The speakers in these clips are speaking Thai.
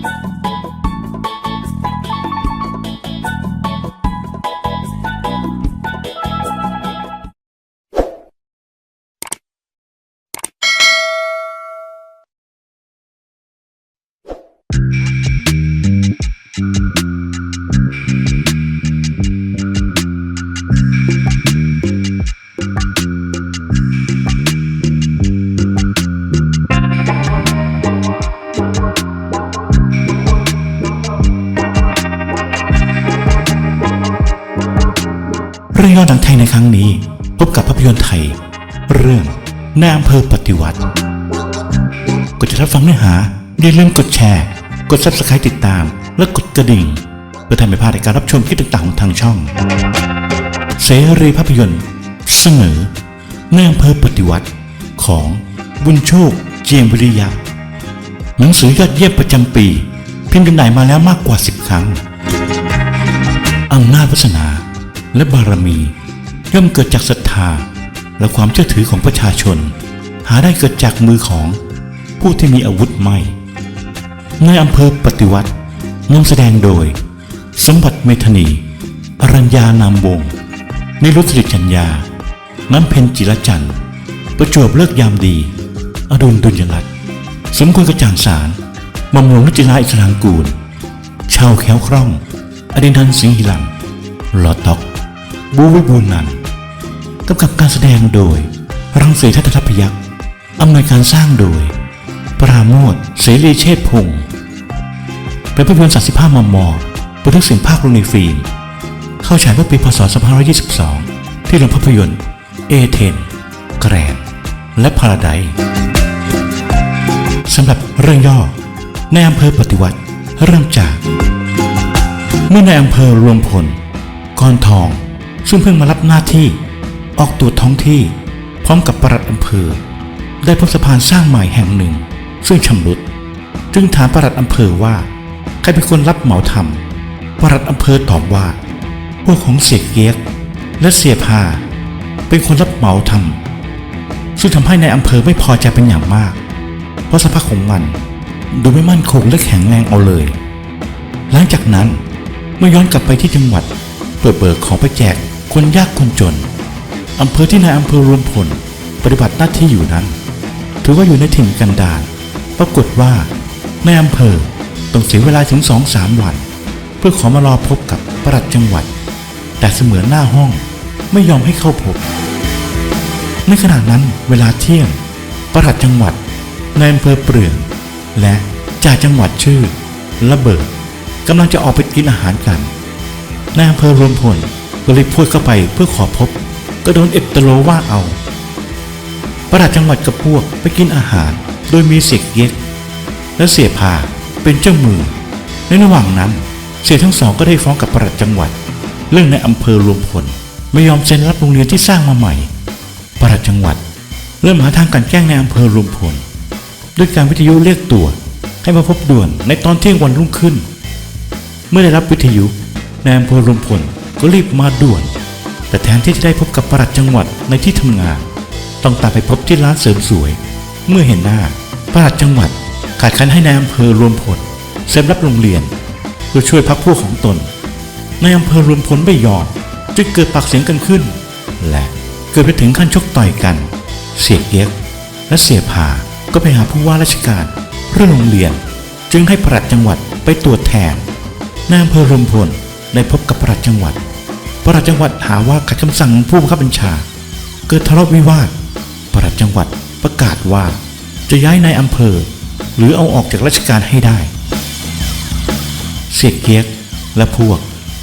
Thank mm -hmm. you. เรื่องย่อหนังไทยในครั้งนี้ พบกับภาพยนตร์ไทย เรื่องนายอำเภอปฏิวัติก่อนจะรับฟังเนื้อหาอย่าลืมกดแชร์ กด subscribe ติดตาม และกดกระดิ่ง เพื่อทำให้พลาดในการรับชมคลิปต่างๆของทางช่อง เสรีภาพยนตร์เสนอนายอำเภอปฏิวัติของบุญโชคเจียมวิริยะหนังสือยอดเยี่ยมประจำปี พิมพ์จำหน่ายมาแล้วมากกว่า 10 ครั้งอำนาจวาสนา และบารมี ย่อมเกิดจากศรัทธาและความเชื่อถือของประชาชน หาได้เกิดจากมือของผู้ที่มีอาวุธไม่ในอำเภอปฏิวัตินำแสดงโดย สมบัติเมธนี อรัญญานามวงศ์นิรุตสิริจัญญา น้ำเพนจิรจันทร์ ประจวบเลิกยามดี อดุลดุลยรัตน์สมควรกระจ่างสารมอมหลวงนจิลาอิสรางกูล ชาวแขวคร่อง อดินทันสิงหิลังลอตอก บูวิบูลนันกำกับการแสดงโดย รังสีทัตทัพยักษ์อำนวยการสร้างโดย ปราโมทเสรีเชษพงศ์เป็นภาพยนตร์35มมบันทึกเสียงภาคลงในฟิล์ม เข้าฉายเมื่อปีพศ 2522 ที่โรงภาพยนตร์เอเทนแกรนและพาราไดซ์สำหรับเรื่องย่อในอำเภอปฏิวัติเริ่มจาก เมื่อในอำเภอรวมพลกอนทอง ซึ่งเพิ่งมารับหน้าที่ออกตรวจท้องที่ พร้อมกับปลัดอำเภอ ได้พบสะพานสร้างใหม่แห่งหนึ่ง ซึ่งชำรุด จึงถามปลัดอำเภอว่า ใครเป็นคนรับเหมาทำปลัดอำเภอตอบว่า พวกของเสียเกียกและเสียพาเป็นคนรับเหมาทำซึ่งทำให้ในายอำเภอไม่พอใจเป็นอย่างมาก เพราะสภาพของมันดูไม่มั่นคงและแข็งแรงเอาเลย หลังจากนั้นเมื่อย้อนกลับไปที่จังหวัดเปิดเบิกของไปแจก คนยากคนจน อำเภอที่นายอำเภอรวมพลปฏิบัติหน้าที่อยู่นั้น ถือว่าอยู่ในถิ่นกันดารปรากฏว่าในายอำเภอต้องเสียเวลาถึงสองสามวัน เพื่อขอมารอพบกับปลัดจังหวัด แต่เสมือนหน้าห้องไม่ยอมให้เข้าพบ ในขณะนั้นเวลาเที่ยงปลัดจังหวัดนายอำเภอเปลืองและจ่าจังหวัดชื่อ ระเบิดกำลังจะออกไปกินอาหารกันนายอำเภอรวมพล ก็เลยพูดเข้าไปเพื่อขอพบ ก็โดนเอ็ดตโลว่าเอา ประหลัดจังหวัดกับพวกไปกินอาหาร โดยมีเสียเย็ก และเสียพาเป็นเจ้ามือ ในระหว่างนั้น เสียทั้งสองก็ได้ฟ้องกับประหลัดจังหวัด เรื่องในอำเภอรวมพลไม่ยอมเซ็นรับโรงเรียนที่สร้างมาใหม่ ประหลัดจังหวัด เริ่มหาทางกลันแกล้งในอำเภอรวมพลด้วยการวิทยุเรียกตัวให้มาพบด่วนในตอนเที่ยงวันรุ่งขึ้น เมื่อได้รับวิทยุนายอำเภอรวมพล ก็รีบมาด่วน แต่แทนที่จะได้พบกับปลัดจังหวัดในที่ทำงาน ต้องตามไปพบที่ร้านเสริมสวย เมื่อเห็นหน้าปลัดจังหวัดขาดคันให้นายอำเภอรวมพลเซ็นรับโรงเรียนเพื่อช่วยพักพวกของตนนายอำเภอรวมพลไม่ยอมจึงเกิดปากเสียงกันขึ้น และเกิดไปถึงขั้นชกต่อยกัน เสียเย็กและเสียผาก็ไปหาผู้ว่าราชการเรื่องโรงเรียน จึงให้ปลัดจังหวัดไปตรวจแทนนายอำเภอรวมพลได้พบกับปลัดจังหวัด ประหลัดจังหวัดหาว่าขัดคำสั่งผู้บังคับบัญชา เกิดทะเลาะวิวาทประหลัดจังหวัดประกาศว่า จะย้ายนายอำเภอ หรือเอาออกจากราชการให้ได้ เสียเกียกและพวก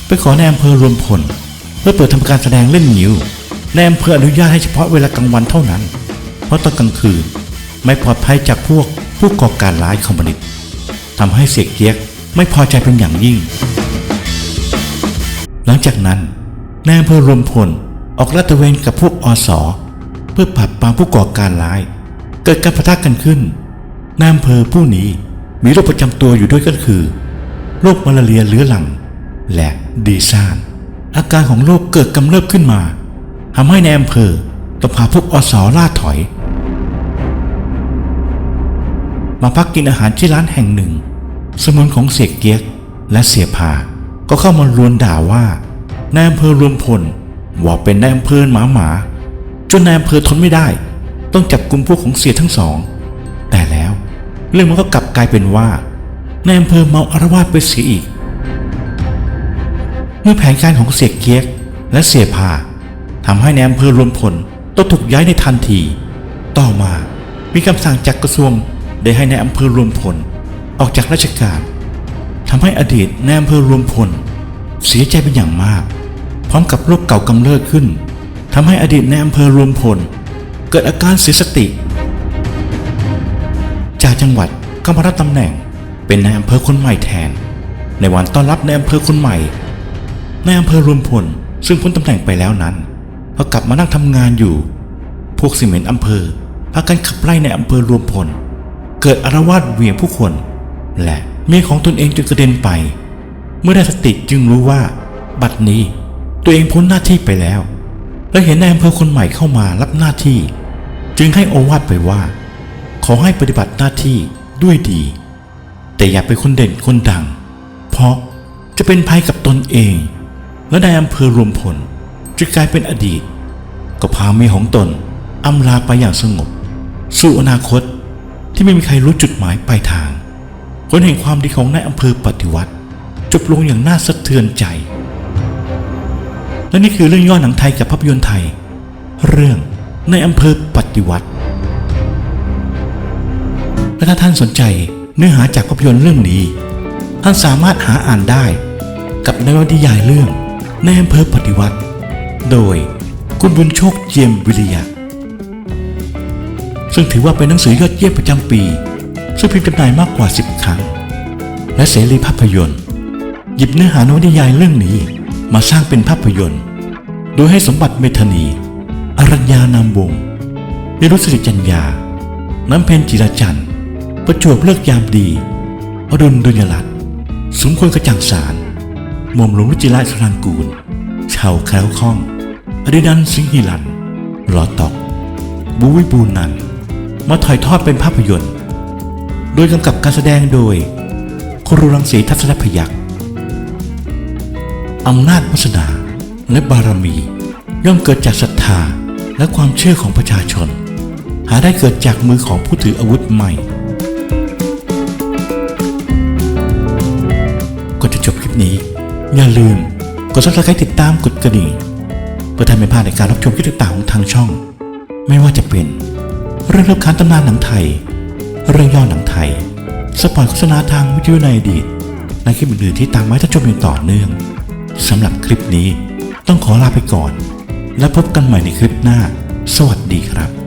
ไปขอนายอำเภอรวมพลเพื่อเปิดทำการแสดงเล่นงิ้วนายอำเภออนุญาตให้เฉพาะเวลากลางวันเท่านั้น เพราะตอนกลางคืนไม่ปลอดภัยจากพวกผู้ก่อการร้ายคอมมิวนิสต์ทำให้เสียเกียกไม่พอใจเป็นอย่างยิ่ง หลังจากนั้น นายอำเภอรวมพลออกลาดตระเวนกับพวกอสอเพื่อปราบปรามผู้ก่อการร้าย เกิดการปะทะกันขึ้นนายอำเภอผู้นี้มีโรคประจำตัวอยู่ด้วยก็คือโรคมาลาเรียเรื้อรัง และดีซ่านอาการของโรคเกิดกำเริบขึ้นมาทำให้ในายอำเภอต้องพาพวกอสอล่าถอย มาพักกินอาหารที่ร้านแห่งหนึ่ง สมุนของเสียเกียกและเสียผาก็เข้ามาลวนด่าว่า นายอำเภอรวมพลว่าเป็นนายอำเภอหมาหมาจนนายอำเภอทนไม่ได้ ต้องจับกลุ่มพวกของเสียทั้งสอง แต่แล้วเรื่องมันก็กลับกลายเป็นว่านายอำเภอเมาอารวาสไปเสียอีก เมื่อแผนการของเสียเกียกและเสียพาทำให้นายอำเภอรวมพลต้องถูกย้ายในทันที ต่อมามีคำสั่งจากกระทรวงได้ให้ในายอำเภอรวมพลออกจากราชการทำให้อดีตนายอำเภอรวมพลเสียใจเป็นอย่างมาก พร้อมกับโรคเก่ากำเริบขึ้นทำให้อดีตในอำเภอรวมพล เกิดอาการเสียสติ จากจังหวัดก็มารับตำแหน่งเป็นนายอำเภอคนใหม่แทน ในวันต้อนรับนายอำเภอคนใหม่ในอำเภอรวมพลซึ่งพ้นตำแหน่งไปแล้วนั้นก็กลับมานั่งทำงานอยู่ พวกซีเมนต์อำเภอพากันขับไล่ในอำเภอรวมพล เกิดอารวาสเวียงผู้คน และเมียของตนเองจนกระเด็นไป เมื่อได้สติจึงรู้ว่า บัดนี้ ตัวเองพ้นหน้าที่ไปแล้ว และเห็นนายอำเภอคนใหม่เข้ามารับหน้าที่ จึงให้โอวาทไปว่า ขอให้ปฏิบัติหน้าที่ด้วยดี แต่อย่าเป็นคนเด่นคนดัง เพราะจะเป็นภัยกับตนเอง และนายอำเภอรวมพลจะกลายเป็นอดีต ก็พาเมียของตนอำลาไปอย่างสงบ สู่อนาคตที่ไม่มีใครรู้จุดหมายปลายทางผลแห่งความดีของนายอำเภอปฏิวัติ จบลงอย่างน่าสะเทือนใจ และนี่คือเรื่องย่อหนังไทยกับภาพยนตร์ไทย เรื่องในอำเภอปฏิวัติและถ้าท่านสนใจเนื้อหาจากภาพยนตร์เรื่องนี้ ท่านสามารถหาอ่านได้ กับนวนิยายเรื่องในอำเภอปฏิวัติ โดยคุณบุญโชคเจียมวิริยะ ซึ่งถือว่าเป็นหนังสือยอดเยี่ยมประจำปี ซึ่งพิมพ์จำหน่ายมากกว่า 10 ครั้ง และเสรีภาพยนตร์ หยิบเนื้อหานวนิยายเรื่องนี้ มาสร้างเป็นภาพยนตร์ โดยให้สมบัติเมธานี อรัญญานามวงนิรุตสิริจัญญา น้ำเพนจิรจันทร์ ประจวบเลิกยามดีอรุณดุลยรัตน์สมควรกระจ่างสารหม่อมหลวงรุจิราชสรางกูลชาวแคล้วคล่อง อดินันสิงหิลันรอตอก บูวิบูนัน มาถ่ายทอดเป็นภาพยนตร์ โดยกำกับการแสดงโดยครูรังสีทัศนพยักษ์ อำนาจวาสนา และบารมี ย่อมเกิดจากศรัทธาและความเชื่อของประชาชน หาได้เกิดจากมือของผู้ถืออาวุธใหม่ก่อนจะจบคลิปนี้ อย่าลืมกด subscribe ติดตามกดกระดิ่งเพื่อทำไม่พลาดในการรับชมคลิปต่างๆของทางช่อง ไม่ว่าจะเป็น เรื่องเล่าขานตำนานหนังไทย เรื่องย่อหนังไทย สปอยโฆษณาทางวิทยุในอดีตและคลิปอื่นๆที่ตามมาให้ท่านชมอย่างต่อเนื่อง สำหรับคลิปนี้ ต้องขอลาไปก่อน และพบกันใหม่ในคลิปหน้า สวัสดีครับ